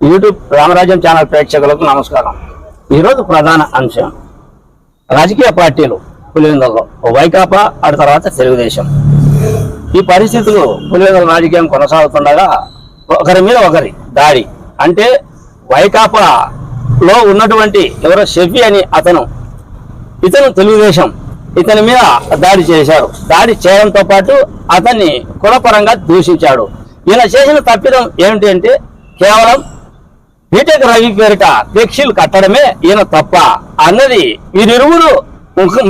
YouTube రామరాజ్యం channel ప్రేక్షకులకు నమస్కారం. ఈరోజు ప్రధాన అంశం. రాజకీయ పార్టీలు పులివెందులలో. వైకాపా ఆ తర్వాత తెలుగుదేశం. ఈ పరిస్థితులు పులివెందుల రాజకీయం కొనసాగుతుండగా ఒకరి మీద ఒకరి దాడి. అంటే వైకాపాలో ఉన్నటువంటి ఎవరో షఫీ అని అతను ఇతను తెలుగుదేశం ఇతని మీద దాడి చేశారు. దాడి చేయడంతో పాటు అతన్ని కులపరంగా దూషించాడు. ఈయన చేసిన తప్పిదం ఏమిటి అంటే కేవలం బీటెక్ రవి పేరిట ఫ్లెక్సీలు కట్టడమే ఈయన తప్ప అన్నది వీరిరువురు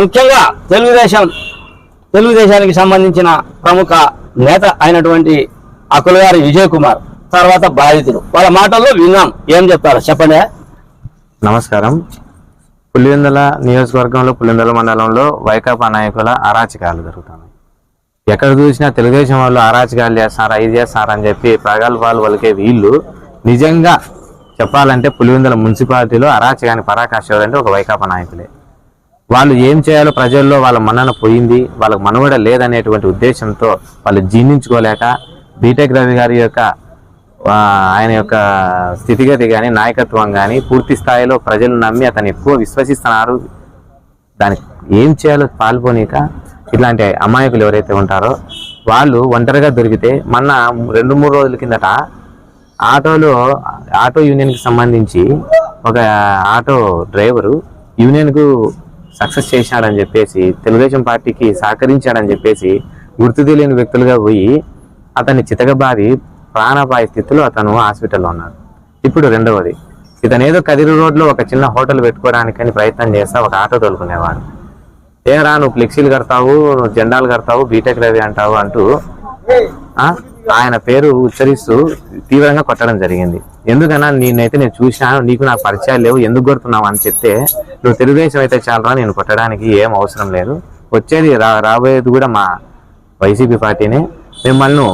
ముఖ్యంగా తెలుగుదేశం తెలుగుదేశానికి సంబంధించిన ప్రముఖ నేత అయినటువంటి అకుల గారి విజయ్ కుమార్ తర్వాత బాధితులు వాళ్ళ మాటల్లో విన్నాం. ఏం చెప్తారు? చెప్పండి. నమస్కారం. పులివెందుల నియోజకవర్గంలో పులివెందుల మండలంలో వైకాపా నాయకుల అరాచకాలు జరుగుతున్నాయి. ఎక్కడ చూసినా తెలుగుదేశం వాళ్ళు అరాచకాలు చేస్తున్నారు ఇది చేస్తున్నారు అని చెప్పి ప్రగల్భాలు వలికే వీళ్ళు నిజంగా చెప్పాలంటే పులివెందుల మున్సిపాలిటీలో అరాచకాన్ని అంటే ఒక వైకాపా నాయకులే. వాళ్ళు ఏం చేయాలో ప్రజల్లో వాళ్ళ మన్నన పోయింది వాళ్ళకి మనుగడ లేదనేటువంటి ఉద్దేశంతో వాళ్ళు జీర్ణించుకోలేక బీటెక్ రవి గారి యొక్క ఆయన యొక్క స్థితిగతి కానీ నాయకత్వం కానీ పూర్తి స్థాయిలో ప్రజలు నమ్మి అతను ఎక్కువ విశ్వసిస్తున్నారు. దానికి ఏం చేయాలో పాల్పోనీక ఇట్లాంటి అమాయకులు ఎవరైతే ఉంటారో వాళ్ళు ఒంటరిగా దొరికితే మొన్న రెండు మూడు రోజుల కిందట ఆటోలో ఆటో యూనియన్కి సంబంధించి ఒక ఆటో డ్రైవరు యూనియన్కు సక్సెస్ చేసినాడని చెప్పేసి తెలుగుదేశం పార్టీకి సహకరించాడని చెప్పేసి గుర్తు తెలియని వ్యక్తులుగా పోయి అతన్ని చితకబారి ప్రాణాపాయ స్థితిలో అతను హాస్పిటల్లో ఉన్నాడు. ఇప్పుడు రెండవది ఇతను ఏదో కదిరి రోడ్లో ఒక చిన్న హోటల్ పెట్టుకోవడానికని ప్రయత్నం చేస్తా ఒక ఆటో తోలుకునేవాడు. ఏరా నువ్వు ఫ్లెక్సీలు కడతావు నువ్వు జెండాలు కడతావు బీటెక్ రవి అంటావు అంటూ ఆయన పేరు ఉచ్చరిస్తూ తీవ్రంగా కొట్టడం జరిగింది. ఎందుకన్నా నేనైతే నేను చూసినాను నీకు నాకు పరిచయాలు లేవు ఎందుకు కొడుతున్నావు అని చెప్తే నువ్వు తెలుగుదేశం అయితే చాలరా నేను కొట్టడానికి ఏం అవసరం లేదు. వచ్చేది రా రాబోయేది కూడా మా వైసీపీ పార్టీనే. మిమ్మల్ని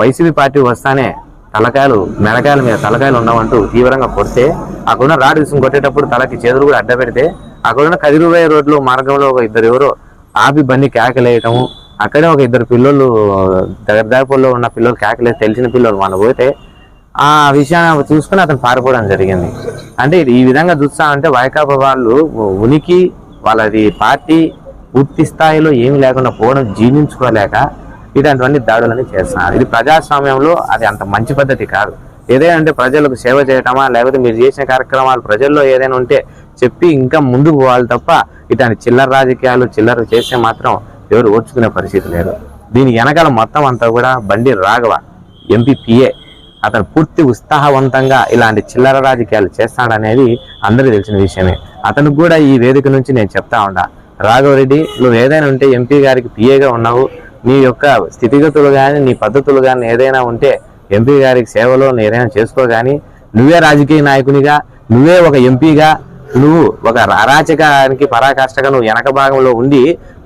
వైసీపీ పార్టీ వస్తానే తలకాయలు మెడకాయల మీద తలకాయలు ఉన్నామంటూ తీవ్రంగా కొడితే అక్కడున్న రాడు తీసుకుని కొట్టేటప్పుడు తలకి చేతులు కూడా అడ్డ పెడితే అక్కడున్న కదిరిపోయే రోడ్లు మార్గంలో ఒక ఇద్దరు ఎవరో ఆపి బండి కేకలేయటము అక్కడే ఒక ఇద్దరు పిల్లలు దగ్గర దగ్గరలో ఉన్న పిల్లలు కేకలేదు తెలిసిన పిల్లలు మన పోతే ఆ విషయాన్ని చూసుకుని అతను పారిపోవడం జరిగింది. అంటే ఇది ఈ విధంగా చూస్తా అంటే వైకాపా వాళ్ళు ఉనికి వాళ్ళది పార్టీ పూర్తి స్థాయిలో ఏమీ లేకుండా పోవడం జీర్ణించుకోలేక ఇలాంటివన్నీ దాడులని చేస్తున్నారు. ఇది ప్రజాస్వామ్యంలో అది అంత మంచి పద్ధతి కాదు. ఏదైనా అంటే ప్రజలకు సేవ చేయటమా లేకపోతే మీరు చేసిన కార్యక్రమాలు ప్రజల్లో ఏదైనా ఉంటే చెప్పి ఇంకా ముందుకు పోవాలి తప్ప ఇలాంటి చిల్లర రాజకీయాలు చిల్లర చేస్తే మాత్రం ఎవరు ఓర్చుకునే పరిస్థితి లేదు. దీని వెనకాల మొత్తం అంతా కూడా బండి రాఘవ ఎంపీపీఏ అతను పూర్తి ఉత్సాహవంతంగా ఇలాంటి చిల్లర రాజకీయాలు చేస్తాడనేది అందరికీ తెలిసిన విషయమే. అతనికి కూడా ఈ వేదిక నుంచి నేను చెప్తా ఉండా రాఘవరెడ్డి నువ్వు ఏదైనా ఉంటే ఎంపీ గారికి పిఏగా ఉన్నావు. నీ యొక్క స్థితిగతులు కానీ నీ పద్ధతులు కానీ ఏదైనా ఉంటే ఎంపీ గారికి సేవలో నీ ఏదైనా చేసుకో కానీ నువ్వే రాజకీయ నాయకునిగా నువ్వే ఒక ఎంపీగా నువ్వు ఒక అరాచకానికి పరాకాష్టగా నువ్వు వెనక భాగంలో ఉండి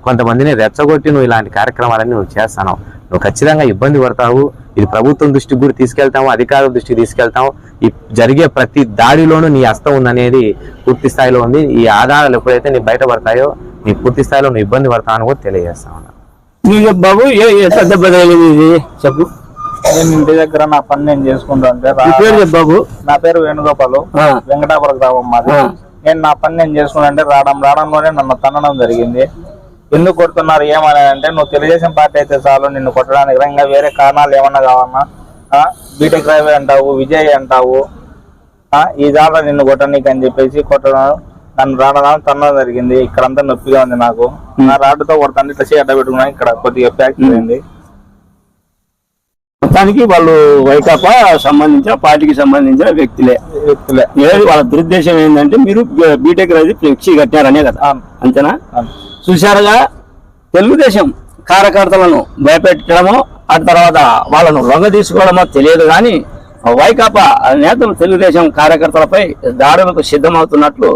కొంతమందిని రెచ్చగొట్టి నువ్వు ఇలాంటి కార్యక్రమాలన్నీ నువ్వు చేస్తాను. నువ్వు ఖచ్చితంగా ఇబ్బంది పడతావు. ఇది ప్రభుత్వం దృష్టికి కూడా తీసుకెళ్తాము అధికారుల దృష్టికి తీసుకెళ్తాము. ఈ జరిగే ప్రతి దాడిలోనూ నీ హస్తం ఉందనేది పూర్తి స్థాయిలో ఉంది. ఈ ఆధారాలు ఎప్పుడైతే నీ బయటపడతాయో నీ పూర్తి స్థాయిలో నువ్వు ఇబ్బంది పడతావు అని కూడా తెలియజేస్తా ఉన్నా నీకు బాబు చెప్పు. నేను ఇంటి దగ్గర నా పని నేను చేసుకుంటా అంటే నీ పేరు రా- చెప్పు బాబు. నా పేరు వేణుగోపాలు. వెంకటాపురం గ్రామం మాది. నేను నా పని నేను చేసుకున్నా అంటే రావడం రావడంలోనే నన్ను తన్నడం జరిగింది. ఎందుకు కొడుతున్నారు ఏమని అంటే నువ్వు తెలుగుదేశం పార్టీ అయితే చాలు నిన్ను కొట్టడానికి. ఇంకా వేరే కారణాలు ఏమన్నా కావన్నా ఆ? బీటెక్ డ్రైవర్ అంటావు విజయ్ అంటావు ఆ? ఈ జాల నిన్ను కొట్టనీకి అని చెప్పేసి కొట్టడం నన్ను రావడం తన్నడం జరిగింది ఇక్కడంతా నొప్పిగా ఉంది నాకు నా రాడ్డుతో కొడతాను ఇట్లా అడ్డ పెట్టుకున్నా ఇక్కడ కొద్దిగా ఫ్యాక్టరీ అయింది మొత్తానికి వాళ్ళు వైకాపా సంబంధించిన పార్టీకి సంబంధించిన వ్యక్తులే వ్యక్తులే వాళ్ళ దురుద్దేశం ఏంటంటే మీరు బీటెక్ రాజు ఫ్లెక్సీ కట్టారనే కదా. అంతేనా. చూశారుగా తెలుగుదేశం కార్యకర్తలను భయపెట్టడమో ఆ తర్వాత వాళ్ళను లొంగ తీసుకోవడమో తెలియదు కానీ వైకాపా నేతలు తెలుగుదేశం కార్యకర్తలపై దాడులకు సిద్ధమవుతున్నట్లు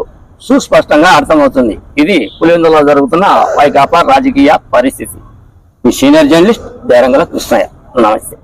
సుస్పష్టంగా అర్థమవుతుంది. ఇది పులివెందులో జరుగుతున్న వైకాపా రాజకీయ పరిస్థితి. ఈ సీనియర్ జర్నలిస్ట్ దేరంగల కృష్ణయ్య. నమస్తే.